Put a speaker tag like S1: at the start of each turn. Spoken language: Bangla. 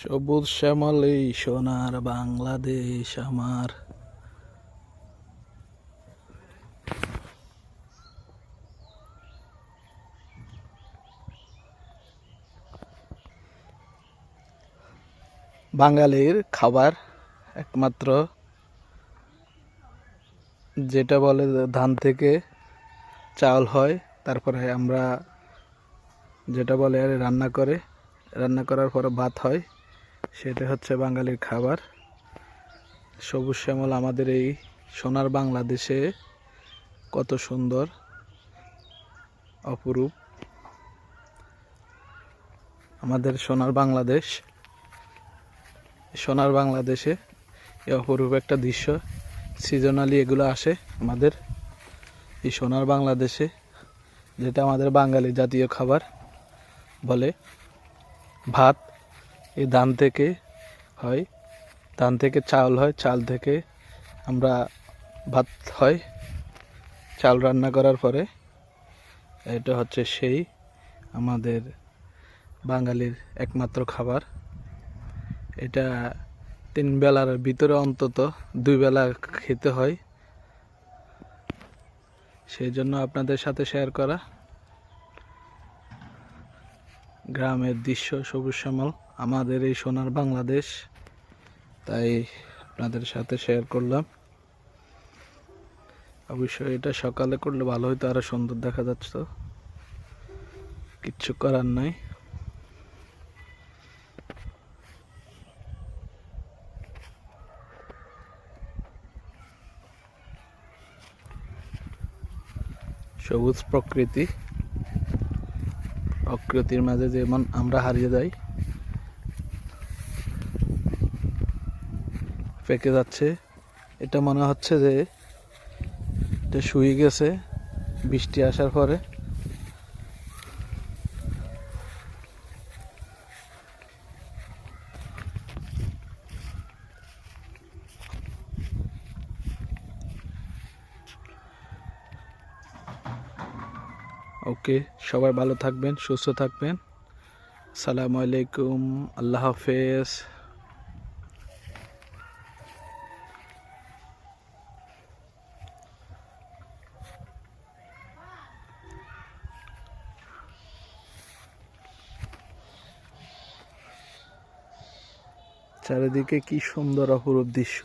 S1: সবুজ শ্যামল এই সোনার বাংলাদেশ আমার। বাঙালির খাবার একমাত্র, যেটা বলে ধান থেকে চাল হয়, তারপরে আমরা যেটা বলে রান্না করে, রান্না করার পরে ভাত হয়। সেটা হচ্ছে বাঙালির খাবার। সবুজ শ্যামল আমাদের এই সোনার বাংলাদেশে কত সুন্দর, অপরূপ। আমাদের সোনার বাংলাদেশ, সোনার বাংলাদেশে এই অপরূপ একটা দৃশ্য। সিজনালি এগুলো আসে আমাদের এই সোনার বাংলাদেশে, যেটা আমাদের বাঙালি জাতীয় খাবার বলে। ভাত এই ধান থেকে হয়। ধান থেকে চাল হয়। চাল থেকে আমরা ভাত হয়। চাল রান্না করার পরে এটা হচ্ছে সেই আমাদের বাঙালির একমাত্র খাবার। এটা তিন বেলার ভিতরে অন্তত দুই বেলা খেতে হয়। সেই জন্য আপনাদের সাথে শেয়ার করা। গ্রামের দৃশ্য সবুজ শ্যামল। আমাদের এই সোনার বাংলাদেশ। তাই আপনাদের সাথে শেয়ার করলাম। অবশ্যই এটা সকালে করলে ভালো হতো আরও সুন্দর দেখা যাচ্ছে। কিচ্ছু করার নাই। সবুজ প্রকৃতি। প্রকৃতির মাঝে যেমন আমরা হারিয়ে যাই, পেকে যাচ্ছে। এটা মনে হচ্ছে যে এটা শুয়ে গেছে, বৃষ্টি আসার পরে। ওকে সবাই ভালো থাকবেন, সুস্থ থাকবেন। সালামু আলাইকুম, আল্লাহ হাফেজ। চারিদিকে কি সুন্দর অপরূপ দৃশ্য।